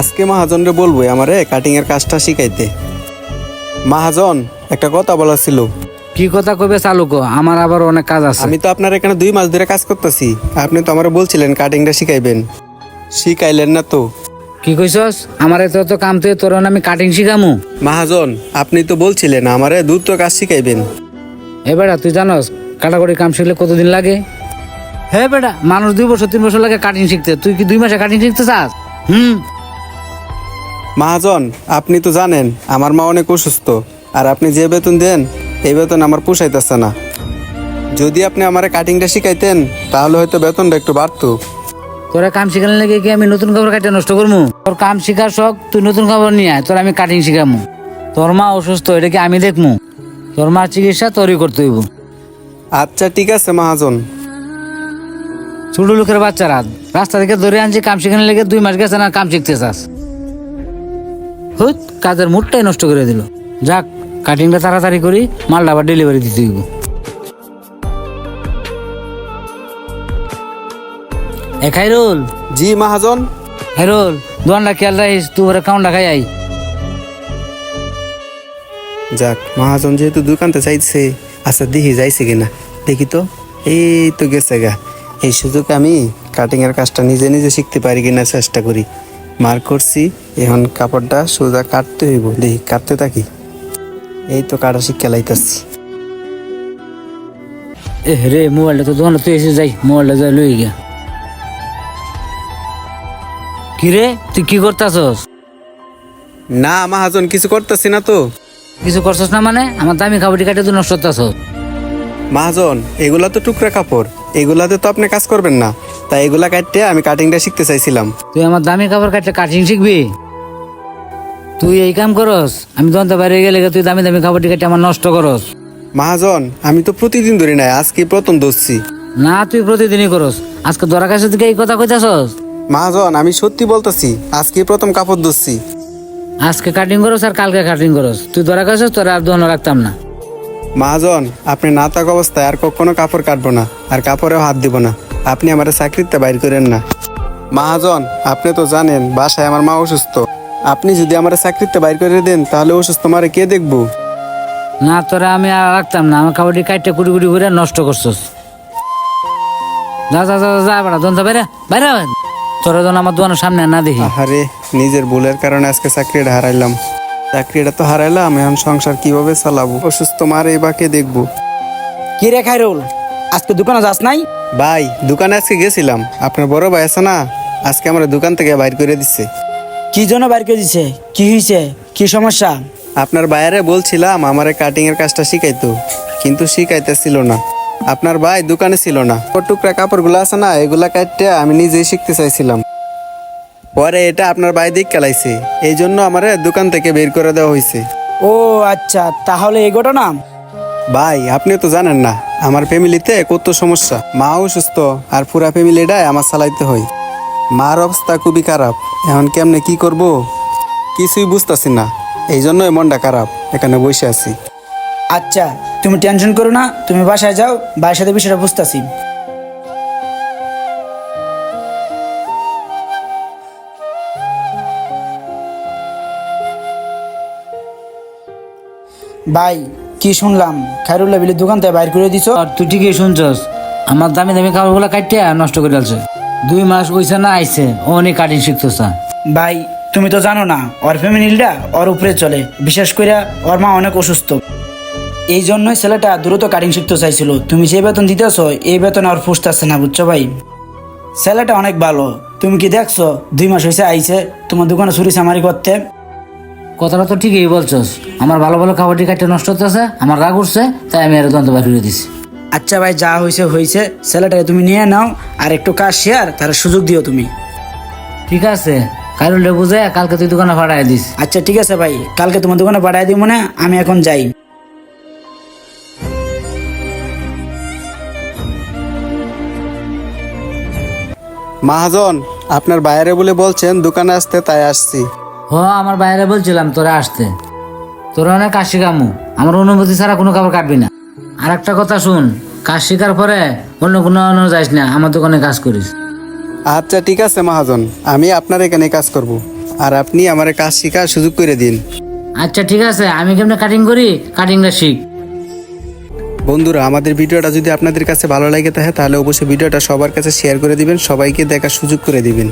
আজকে মহাজনরে বলব আমারে কাটিং এর কাজটা শিখাইতে। মহাজন একটা কথা বলার ছিল। কি কথা কবে চালু কো? আমার আবার অনেক কাজ আছে। আমি তো আপনার এখানে দুই মাস ধরে কাজ করতেছি। আপনি তো আমার বলছিলেন কাটিংটা শিখাইবেন। শিখাইলেন না তো। কি কইছস? আমার এত তো কাম তুই তোর আমি কাটিং শিখামু। মহাজন আপনি তো বলছিলেন আমারে দ্রুত কাজ শিখাইবেন। এ বেটা তুই জানস কাটাকুটি কাম শিখলে কতদিন লাগে? হে বেটা মানুষ দুই বছর তিন বছর লাগে কাটিং শিখতে। তুই কি দুই মাসে কাটিং শিখতে চাস? হুম? মহাজন আপনি তো জানেন আমার মা অনেক অসুস্থ আর আপনি যে বেতন দেন এই বেতন আমার পোষাইতেছে না। যদি আপনি আমার কাটিংটা শিখাইতেন তাহলে হয়তো বেতনটা একটু বাড়তো। তোরা কাম শিখালে লেগে কি আমি নতুন খবর কাটে নষ্ট করব তোর কাম শিখার শখ তুই নতুন খবর নিয়ে আয় তোর আমি কাটিং শিখামু। তোর মা অসুস্থ এটা কি আমি দেখমু? তোর মার চিকিৎসা তোরই করতে হইব। আচ্ছা ঠিক আছে মহাজন। ছোট লোকের বাচ্চারা রাস্তা থেকে ধরে আনছি কাম শিখানোর লেগে দুই মাস গেছে না কাম শিখতে চাস। হুত কাজের মুডটাই নষ্ট করে দিল। যাক কাটিংটা তাড়াতাড়ি করি মালটা আবার ডেলিভারি দিতে হইব। এ খাইরুল। জি মহাজন। খাইরুল দোয়ানটা খেয়াল রাখিস তুই ওরা কাউন্টা খাই আই যাক মহাজন যেহেতু দোকানতে চাইছে আচ্ছা দেখি যাইছে কিনা। দেখি তো এই তো গেছে গা। এই সুযোগ আমি কাটিং এর কাজটা নিজে নিজে শিখতে পারি কিনা চেষ্টা করি। মার করছি এখন কাপড়টা সোজা কাটতে হইব। দেখি কাটতে থাকি। এই তো কাটা শিক্ষা লাইতাছি। এ রে মোবাইলটা তো দোকানে তুই এসে যাই মোবাইলটা যাই লই গিয়া। কি রে তুই কি করতাছস? না মহাজন কিছু করতেছি না তো। কিছু করছস না মানে? আমার দামি খাবারটি কাটে তুই নষ্ট করতাছস। মহাজন এগুলা তো টুকরা কাপড়। এগুলাতে তো আপনি কাজ করবেন না। তাই এগুলা কাটতে আমি কাটিংটা শিখতে চাইছিলাম। তুই আমার দামি কাপড় কাটতে কাটিং শিখবি? তুই এই কাম করস আমি দন্ত বাইরে গেলে তুই দামি দামি কাপড়টি কাটে আমার নষ্ট করস। মহাজন আমি তো প্রতিদিন ধরি নাই আজকে প্রথম দোষছি না তুই প্রতিদিনই করস। আজকে দরা কাছে থেকে এই কথা কইতাছস? মাহাজন আমি সত্যি বলতেছি আজকে প্রথম কাপড় ধরছি। আজকে কাটিং করস আর কালকে কাটিং করস। তুই দরা কাছে তোর আর দোকানে রাখতাম না। মহাজন আপনি না থাকা অবস্থায় আর কখনো কাপড় কাটবো না আর কাপড়েও হাত দিব না। আপনি আমার চাকরিতে বাইর করেন না। মহাজন আপনি তো জানেন বাসায় আমার মা অসুস্থ। আপনি যদি আমার চাকরিতে বাইর করে দেন তাহলে অসুস্থ মারে কে দেখব? না তোরা আমি আর রাখতাম না। আমার কাপড়টি কাটতে কুড়ি কুড়ি করে নষ্ট করছস। যা যা যা যা, বেড়া দন্ত তোরা যেন আমার দোকানের সামনে না দেখি। আরে নিজের ভুলের কারণে আজকে চাকরিটা হারাইলাম। চাকরিটা তো হারাইলাম এখন সংসার কীভাবে চালাবো? অসুস্থ মারে বা কে দেখব। কি রে খাইরুল আজকে দোকানে যাস নাই? ভাই দোকানে আজকে গেছিলাম। আপনার বড় ভাই আছে না? আজকে আমার দোকান থেকে বাইর করে দিচ্ছে কি জন্য বাইর করে দিছে? কি হয়েছে কি সমস্যা? আপনার বাইরে বলছিলাম আমার কাটিং এর কাজটা শিখাইতো কিন্তু শিখাইতেছিল না। আপনার ভাই দোকানে ছিল না। টুকরা কাপড়গুলো আছে না এগুলা কাটতে আমি নিজেই শিখতে চাইছিলাম। পরে এটা আপনার ভাই দিক খেলাইছে এই জন্য আমার দোকান থেকে বের করে দেওয়া হয়েছে ও আচ্ছা তাহলে এই ঘটনা? ভাই আপনি তো জানেন না আমার ফ্যামিলিতে কত সমস্যা। মাও অসুস্থ আর পুরা ফ্যামিলিটাই আমার চালাইতে হয়। মার অবস্থা খুবই খারাপ এখন কেমনে কি করব? কিছুই বুঝতেছি না এই জন্যই মনটা খারাপ এখানে বসে আছি। আচ্ছা তুমি টেনশন করো না তুমি বাসায় যাও বাসার সাথে বিষয়টা বুঝতেছি। ভাই কি শুনলাম? খাইরুল্লাহ বিলের দোকান থেকে বাইর করে দিছ? আর তুই ঠিকই শুনছস। আমার দামি দামি কাপড়গুলো কাটতে নষ্ট করে ফেলছে। দুই মাস হইছে না আইছে ও অনেক কাটিং শিখতেছ। ভাই তুমি তো জানো না ওর ফ্যামিলিটা ওর উপরে চলে। বিশেষ করে ওর মা অনেক অসুস্থ। এই জন্যই ছেলেটা দ্রুত কাটিং শিখতে চাইছিল। তুমি যে বেতন দিতেছ এই বেতন আর ফুসতেছে না বুঝছ ভাই? ছেলেটা অনেক ভালো। তুমি কি দেখছ দুই মাস হয়েছে আইছে তোমার দোকানে চুরি চামারি করতে? কথাটা তো ঠিকই বলছস। আমার ভালো ভালো খাবারটি কাটতে নষ্ট হতেছে আমার রাগ উঠছে তাই আমি আর দন্ত বাইর করে দিছি। আচ্ছা ভাই যা হয়েছে হয়েছে ছেলেটাকে তুমি নিয়ে নাও আর একটু কাজ শেয়ার তার সুযোগ দিও তুমি। ঠিক আছে কাইরুলে বুঝে কালকে তুই দোকানে ভাড়ায় দিস। আচ্ছা ঠিক আছে ভাই কালকে তোমার দোকানে পাঠাই দিই মনে আমি এখন যাই। মহাজন আপনার বাইরে বলে বলছেন দোকানে আসতে তাই আসছি। হ আমার বাইরে বলছিলাম তোরা আসতে। তোরা অনেক কাজ শিখামু আমার অনুমতি ছাড়া কোনো কাপড় কাটবি না। আর একটা কথা শুন কাজ শিকার পরে অন্য কোনো অন্য যাইস না আমার দোকানে কাজ করিস। আচ্ছা ঠিক আছে মহাজন। আমি আপনার এখানে কাজ করব। আর আপনি আমার কাজ শেখার সুযোগ করে দিন। আচ্ছা ঠিক আছে আমি কেমনে কাটিং করি? কাটিংটা শিখ। বন্ধুরা আমাদের ভিডিওটা যদি আপনাদের কাছে ভালো লাগে থাকে তাহলে অবশ্যই ভিডিওটা সবার কাছে শেয়ার করে দিবেন সবাইকে দেখার সুযোগ করে দিবেন।